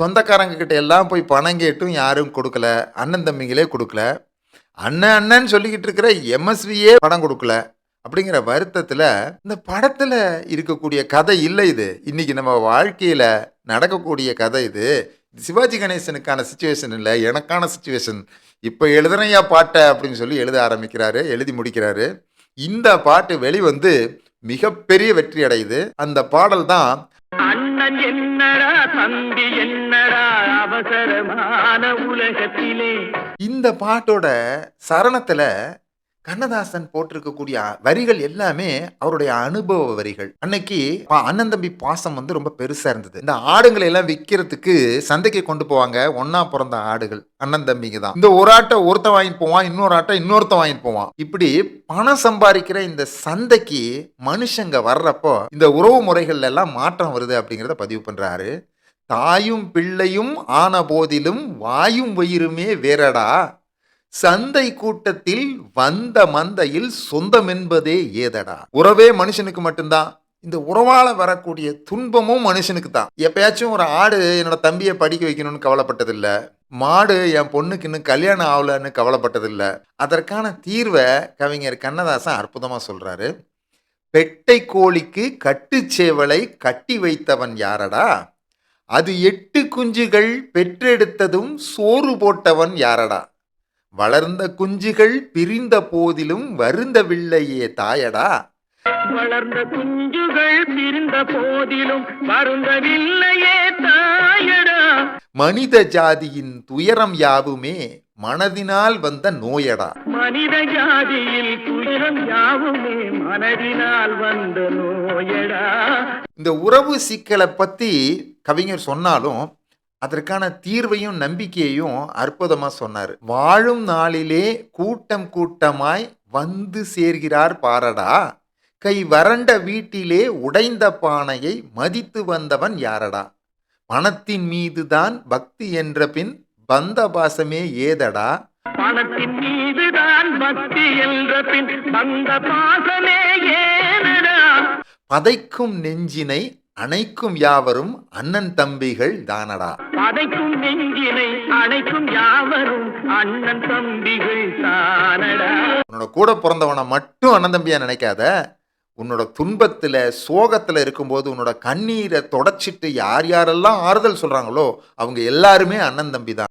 சொந்தக்காரங்க கிட்ட எல்லாம் போய் பணம் கேட்டும் யாரும் கொடுக்கல. அண்ணன் தம்பிங்களே கொடுக்கல. அண்ணன் அண்ணன் சொல்லிக்கிட்டு இருக்கிற எம்எஸ்வியே பணம் கொடுக்கல. அப்படிங்கிற வருத்தத்தில் இந்த படத்தில் இருக்கக்கூடிய கதை இல்லை இது. இன்றைக்கி நம்ம வாழ்க்கையில் நடக்கக்கூடிய கதை இது. இது சிவாஜி கணேசனுக்கான சுச்சுவேஷன் இல்லை. எனக்கான சுச்சுவேஷன் இப்போ எழுதுறையா பாட்டை அப்படின்னு சொல்லி எழுத ஆரம்பிக்கிறாரு எழுதி முடிக்கிறாரு. இந்த பாட்டு வெளிவந்து மிகப்பெரிய வெற்றி அடையுது. அந்த பாடல் தான் அண்ணன் என்னடா தம்பி என்னடா அவசரமான உலகத்திலே? இந்த பாட்டோட சரணத்துல கண்ணதாசன் போட்டிருக்கக்கூடிய வரிகள் எல்லாமே அவருடைய அனுபவ வரிகள். அன்னைக்கு அண்ணன் தம்பி பாசம் வந்து ரொம்ப பெருசா இருந்தது. இந்த ஆடுகளை எல்லாம் விற்கிறதுக்கு சந்தைக்கு கொண்டு போவாங்க. ஒன்னா பிறந்த ஆடுகள். அண்ணன் தம்பிங்க தான். இந்த ஒரு ஆட்டை ஒருத்தன் வாங்கிட்டு போவான் இன்னொரு ஆட்டை இன்னொருத்தன் வாங்கிட்டு போவான். இப்படி பணம் சம்பாதிக்கிற இந்த சந்தைக்கு மனுஷங்க வர்றப்போ இந்த உறவு முறைகள்ல எல்லாம் மாற்றம் வருது அப்படிங்கிறத பதிவு பண்றாரு. தாயும் பிள்ளையும் ஆன போதிலும் வாயும் வயிறுமே வேறடா. சந்தை கூட்டத்தில் வந்த மந்தையில் சொந்தம் என்பதே ஏதடா? உறவே மனுஷனுக்கு மட்டும்தான். இந்த உறவால வரக்கூடிய துன்பமும் மனுஷனுக்கு தான். எப்பயாச்சும் ஒரு ஆடு என்னோட தம்பியை படிக்க வைக்கணும்னு கவலைப்பட்டதில்ல. மாடு என் பொண்ணுக்கு இன்னும் கல்யாணம் ஆகலன்னு கவலைப்பட்டதில்ல. அதற்கான தீர்வை கவிஞர் கண்ணதாசன் அற்புதமாக சொல்கிறாரு பெட்டை கோழிக்கு கட்டுச்சேவலை கட்டி வைத்தவன் யாரடா? அது எட்டு குஞ்சுகள் பெற்றெடுத்ததும் சோறு போட்டவன் யாரடா? வளர்ந்த குஞ்சுகள் பிரிந்த போதிலும் வருந்தவில்லையே தாயடா. வளர்ந்த குஞ்சுகள் பிரிந்த போதிலும் வருந்தவில்லையே தாயடா. மனித ஜாதியின் துயரம் யாவுமே மனதினால் வந்த நோயடா. மனித ஜாதியில் துயரம் யாவுமே மனதினால் வந்த நோயடா. இந்த உறவு சிக்கலை பத்தி கவிஞர் சொன்னாலும் அதற்கான தீர்வையும் நம்பிக்கையையும் அற்புதமா சொன்னார். வாழும் நாளிலே கூட்டம் கூட்டமாய் வந்து சேர்கிறார் பாரடா. கை வறண்ட வீட்டிலே உடைந்த பானையை மதித்து வந்தவன் யாரடா? பணத்தின் மீதுதான் பக்தி என்ற பின் பந்த பாசமே ஏதடா? பணத்தின் மீதுதான் பக்தி என்ற பின் வந்த பாசமே ஏனடா பதைக்கும் நெஞ்சினை அணைக்கும் யாவரும் அண்ணன் தம்பிகள் தானடா. பதைக்கும் நெஞ்சினை அணைக்கும் யாவரும் அண்ணன் தம்பிகள் தானடா. உன்னோட கூட பிறந்தவனை மட்டும் அண்ணன் தம்பியா நினைக்காத. உன்னோட துன்பத்துல சோகத்துல இருக்கும்போது உன்னோட கண்ணீரை தொடச்சிட்டு யார் யாரெல்லாம் ஆறுதல் சொல்றாங்களோ அவங்க எல்லாருமே அண்ணன் தம்பி தான்